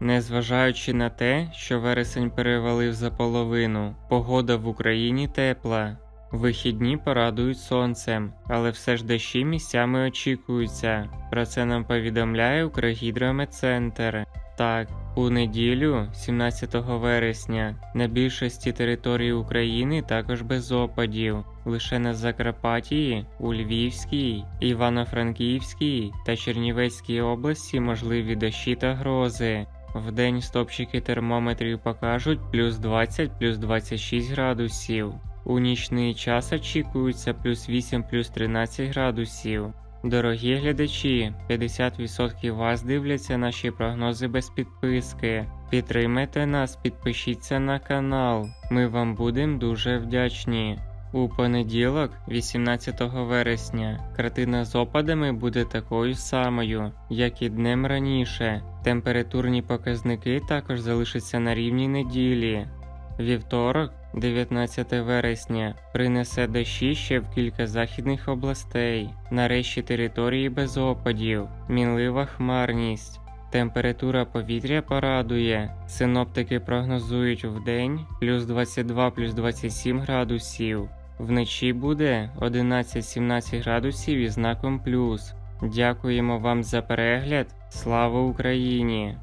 Незважаючи на те, що вересень перевалив за половину, погода в Україні тепла. Вихідні порадують сонцем, але все ж дощі місцями очікуються. Про це нам повідомляє Укргідрометцентр. Так, у неділю, 17 вересня, на більшості території України також без опадів. Лише на Закарпатії, у Львівській, Івано-Франківській та Чернівецькій області можливі дощі та грози. Вдень стопчики термометрів покажуть плюс 20 плюс 26 градусів. У нічний час очікується плюс 8 плюс 13 градусів. Дорогі глядачі, 50% вас дивляться наші прогнози без підписки. Підтримайте нас, підпишіться на канал. Ми вам будемо дуже вдячні. У понеділок, 18 вересня, картина з опадами буде такою самою, як і днем раніше. Температурні показники також залишаться на рівні неділі. Вівторок, 19 вересня, принесе дощі ще в кілька західних областей, нарешті території без опадів, мінлива хмарність. Температура повітря порадує. Синоптики прогнозують вдень плюс 22 плюс 27 градусів. Вночі буде 11-17 градусів із знаком плюс. Дякуємо вам за перегляд. Слава Україні!